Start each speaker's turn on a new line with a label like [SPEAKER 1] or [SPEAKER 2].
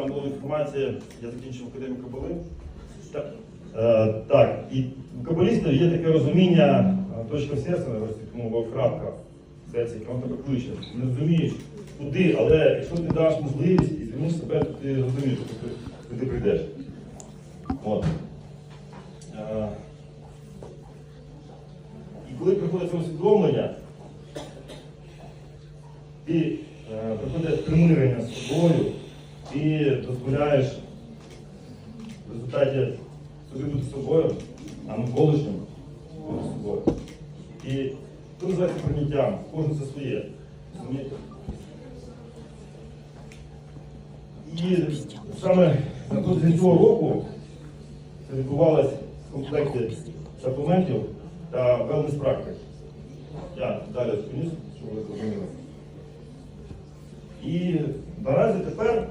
[SPEAKER 1] там була інформація, я закінчив академію Кабали. Так, е, так, і у кабалістів є таке розуміння е, точка серця, тому крапка в серці, яка тебе кличе. Не розумієш, куди, але якщо ти даш можливість і звернеш себе, то ти розумієш, куди, куди прийдеш. От. Е, і коли приходить це усвідомлення, ти е, приходить примирення з собою, ти дозволяєш в результаті собі бути собою, а навколишнім бути собою. І це називається прийняттям, кожен це своє. Розумієте? І саме напроти цього року це відбувалося в комплекті саплементів та wellness практик. Я далі спинюсь, щоб ви зрозуміли. І наразі тепер